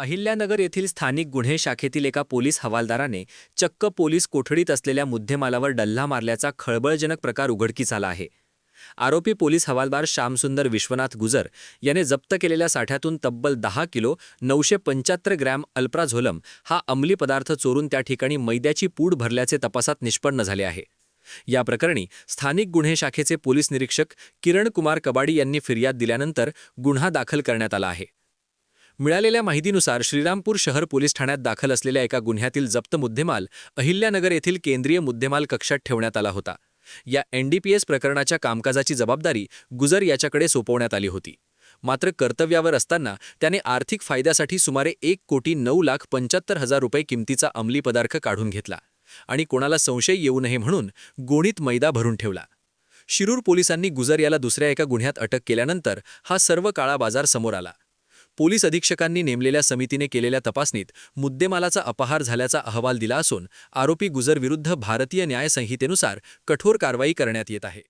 अहिल्यानगर येथील स्थानिक गुन्हे शाखेतील एका पोलीस हवालदाराने चक्क पोलीस कोठडीत असलेल्या मुद्देमालावर डल्ला मारल्याचा खळबळजनक प्रकार उघडकीस आला आहे. आरोपी पोलीस हवालदार श्यामसुंदर विश्वनाथ गुजर याने जप्त केलेल्या साठ्यातून तब्बल दहा किलो नऊशे पंच्याहत्तर ग्रॅम अल्प्राझोलम हा अंमली पदार्थ चोरून त्या ठिकाणी मैद्याची पूड भरल्याचे तपासात निष्पन्न झाले आहे. या प्रकरणी स्थानिक गुन्हे शाखेचे पोलीस निरीक्षक किरण कुमार कबाडी यांनी फिर्याद दिल्यानंतर गुन्हा दाखल करण्यात आला आहे. मिळालेल्या माहितीनुसार श्रीरामपूर शहर पोलीस ठाण्यात दाखल असलेल्या एका गुन्ह्यातील जप्त मुद्देमाल अहिल्यानगर येथील केंद्रीय मुद्देमाल कक्षात ठेवण्यात आला होता. या एनडीपीएस प्रकरणाच्या कामकाजाची जबाबदारी गुजर याच्याकडे सोपवण्यात आली होती. मात्र कर्तव्यावर असताना त्याने आर्थिक फायद्यासाठी सुमारे एक कोटी नऊ लाख पंच्याहत्तर हजार रुपये किमतीचा अंमली पदार्थ काढून घेतला आणि कोणाला संशय येऊ नये म्हणून गोणीत मैदा भरून ठेवला. शिरूर पोलिसांनी गुजर याला दुसऱ्या एका गुन्ह्यात अटक केल्यानंतर हा सर्व काळा बाजार समोर आला. पोलीस अधीक्षकांनी नेमलेल्या समितीने केलेल्या तपासणीत मुद्देमालाचा अपहार झाल्याचा अहवाल दिला असून आरोपी गुजरविरुद्ध भारतीय न्यायसंहितेनुसार कठोर कारवाई करण्यात येत आहे.